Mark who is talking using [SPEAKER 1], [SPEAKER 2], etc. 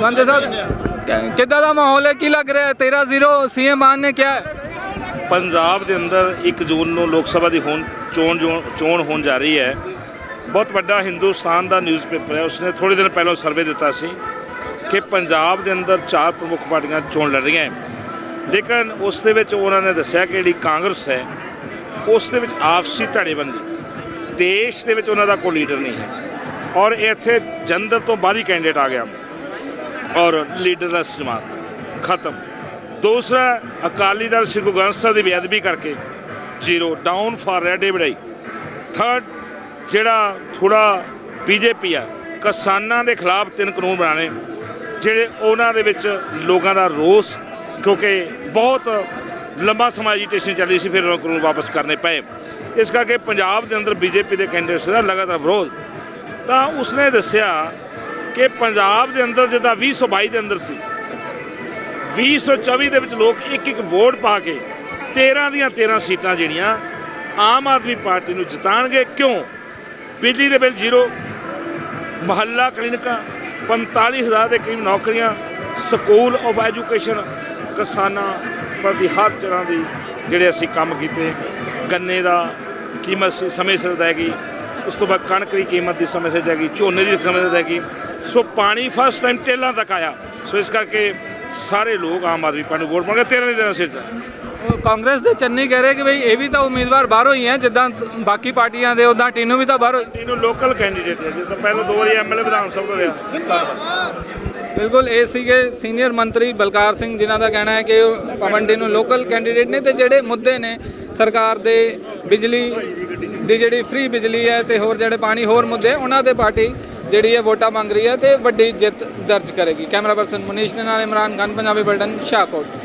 [SPEAKER 1] ਬੰਦੇ ਸਾਹਿਬ ਕਿੱਦਾਂ ਦਾ ਮਾਹੌਲ ਹੈ? ਕੀ ਲੱਗ ਰਿਹਾ ਹੈ? 13-0 ਸੀਐਮ ਮਾਨ ਨੇ ਕਿਹਾ ਹੈ।
[SPEAKER 2] ਪੰਜਾਬ ਦੇ ਅੰਦਰ 1 ਜੂਨ ਨੂੰ ਲੋਕ ਸਭਾ ਦੀ ਹੋਣ, ਚੋਣ ਜੋ- ਚੋਣ ਹੋਣ ਜਾ ਰਹੀ ਹੈ। ਬਹੁਤ ਵੱਡਾ ਹਿੰਦੁਸਤਾਨ ਦਾ ਨਿਊਜ਼ਪੇਪਰ ਹੈ। ਉਸਨੇ ਥੋੜੇ ਦਿਨ ਪਹਿਲਾਂ ਸਰਵੇ ਦਿੱਤਾ ਸੀ ਕਿ ਪੰਜਾਬ ਦੇ ਅੰਦਰ ਚਾਰ ਪ੍ਰਮੁੱਖ ਪਾਰਟੀਆਂ ਚੋਣ ਲੜ ਰਹੀਆਂ ਲੇਕਿਨ ਉਸ ਦੇ ਵਿੱਚ ਉਹਨਾਂ ਨੇ ਦੱਸਿਆ ਕਿ ਜਿਹੜੀ ਕਾਂਗਰਸ ਹੈ, ਉਸ ਦੇ ਵਿੱਚ ਆਪਸੀ ਧੜੇਬੰਦੀ। ਦੇਸ਼ ਦੇ ਵਿੱਚ ਉਹਨਾਂ ਦਾ ਕੋਈ ਲੀਡਰ ਨਹੀਂ ਹੈ। ਔਰ ਇੱਥੇ ਜੰਦਰ ਤੋਂ ਬਾਹਰੀ ਕੈਂਡੀਡੇਟ ਆ ਗਿਆ। ਔਰ ਲੀਡਰਲੈਸ ਜਮਾਤ ਖਤਮ। ਦੂਸਰਾ, ਅਕਾਲੀ ਦਲ ਸ਼੍ਰੀ ਗੁਰੂ ਗ੍ਰੰਥ ਸਾਹਿਬ ਦੀ ਬੇਅਦਬੀ ਕਰਕੇ ਜ਼ੀਰੋ ਡਾਊਨ ਫਾਰ ਰੈਡੇ ਬੜਾਈ ਥਰਡ ਜਿਹੜਾ ਥੋੜਾ ਬੀਜੇਪੀ ਆ, ਕਿਸਾਨਾਂ ਦੇ ਖਿਲਾਫ ਤਿੰਨ ਕਾਨੂੰਨ ਬਣਾਣੇ ਜਿਹੜੇ ਉਹਨਾਂ ਦੇ ਵਿੱਚ ਲੋਕਾਂ ਦਾ ਰੋਸ, ਕਿਉਂਕਿ ਬਹੁਤ ਲੰਬਾ ਸਮਾਂ ਐਜੀਟੇਸ਼ਨ ਚੱਲੀ ਸੀ, ਫਿਰ ਉਹ ਕਾਨੂੰਨ ਵਾਪਸ ਕਰਨੇ ਪਏ। ਇਸ ਕਰਕੇ ਪੰਜਾਬ ਦੇ ਅੰਦਰ ਬੀਜੇਪੀ ਦੇ ਕੈਂਡੀਡੇਟਸ ਦਾ ਲਗਾਤਾਰ ਵਿਰੋਧ। ਤਾਂ ਉਸਨੇ ਦੱਸਿਆ ਕਿ ਪੰਜਾਬ ਦੇ ਅੰਦਰ ਜਿੱਦਾਂ 2022 ਦੇ ਅੰਦਰ ਸੀ 2024 ਦੇ ਵਿੱਚ ਲੋਕ ਇੱਕ ਇੱਕ ਵੋਟ ਪਾ ਕੇ 13 ਦੀਆਂ 13 ਸੀਟਾਂ ਜਿਹੜੀਆਂ ਆਮ ਆਦਮੀ ਪਾਰਟੀ ਨੂੰ ਜਿਤਾਣਗੇ। ਕਿਉਂ? ਬਿਜਲੀ ਦੇ ਬਿੱਲ ਜ਼ੀਰੋ, ਮਹੱਲਾ ਕਲੀਨਿਕਾਂ 45000 ਦੇ ਕਰੀਬ ਨੌਕਰੀਆਂ, ਸਕੂਲ ਆਫ ਐਜੂਕੇਸ਼ਨ, ਕਿਸਾਨਾਂ ਪ੍ਰਤੀ ਹਰ ਤਰ੍ਹਾਂ ਦੀ ਜਿਹੜੇ ਅਸੀਂ ਕੰਮ ਕੀਤੇ, ਗੰਨੇ ਦਾ ਕੀਮਤ ਸੀ, ਸਮੇਂ ਸਿਰ ਦੇਗੀ ਉਸ ਤੋਂ ਬਾਅਦ ਕਣਕ ਦੀ ਕੀਮਤ ਦੀ ਸਮੇਂ ਸਿਰ ਦੇਗੀ ਝੋਨੇ ਦੀ ਸਮੇਂ ਸਿਰ ਦੇਗੀ ਸੋ ਪਾਣੀ ਫਸਟ ਟਾਈਮ ਟੇਲਾਂ ਤੱਕ ਆਇਆ। ਸੋ ਇਸ ਕਰਕੇ ਸਾਰੇ ਲੋਕ ਆਮ ਆਦਮੀ ਪਾਰਟੀ ਨੂੰ ਵੋਟ ਪਾਉਣਗੇ 13 ਦੀ 13 ਸੀਟਾਂ
[SPEAKER 1] ਉਹ ਕਾਂਗਰਸ ਦੇ ਚੰਨੀ ਕਹਿ ਰਹੇ ਕਿ ਬਈ ਇਹ ਵੀ ਤਾਂ ਉਮੀਦਵਾਰ ਬਾਹਰੋਂ ਹੀ ਹੈ ਜਿੱਦਾਂ ਬਾਕੀ ਪਾਰਟੀਆਂ ਦੇ ਉਦਾਂ ਟੀਨੂ ਵੀ ਤਾਂ ਬਾਹਰੋਂ
[SPEAKER 2] ਇਹਨੂੰ ਲੋਕਲ ਕੈਂਡੀਡੇਟ ਹੈ। ਜਿੱਦਾਂ ਪਹਿਲਾਂ ਦੋ ਵਾਰੀ ਐਮਐਲਏ ਵਿਧਾਨ ਸਭਾ ਦਾ ਰਿਹਾ
[SPEAKER 1] ਬਿਲਕੁਲ ਇਹ ਸੀਗੇ ਸੀਨੀਅਰ ਮੰਤਰੀ ਬਲਕਾਰ ਸਿੰਘ ਜਿਨ੍ਹਾਂ ਦਾ ਕਹਿਣਾ ਹੈ ਕਿ ਪਵਨ ਡੀ ਨੂੰ ਲੋਕਲ ਕੈਂਡੀਡੇਟ ਨੇ ਤੇ ਜਿਹੜੇ ਮੁੱਦੇ ਨੇ ਸਰਕਾਰ ਦੇ ਬਿਜਲੀ ਦੀ ਜਿਹੜੀ ਫ੍ਰੀ ਬਿਜਲੀ ਹੈ ਤੇ ਹੋਰ ਜਿਹੜੇ ਪਾਣੀ ਹੋਰ ਮੁੱਦੇ ਉਹਨਾਂ ਦੇ ਪਾਰਟੀ ਜਿਹੜੀ ਹੈ ਵੋਟਾਂ ਮੰਗ ਰਹੀ ਹੈ ਤੇ ਵੱਡੀ ਜਿੱਤ ਦਰਜ ਕਰੇਗੀ। ਕੈਮਰਾ ਪਰਸਨ ਮੁਨੀਸ਼ ਦੇ ਨਾਲ ਇਮਰਾਨ ਖਾਨ ਪੰਜਾਬੀ ਬਲਟਨ, ਸ਼ਾਹਕੋਟ।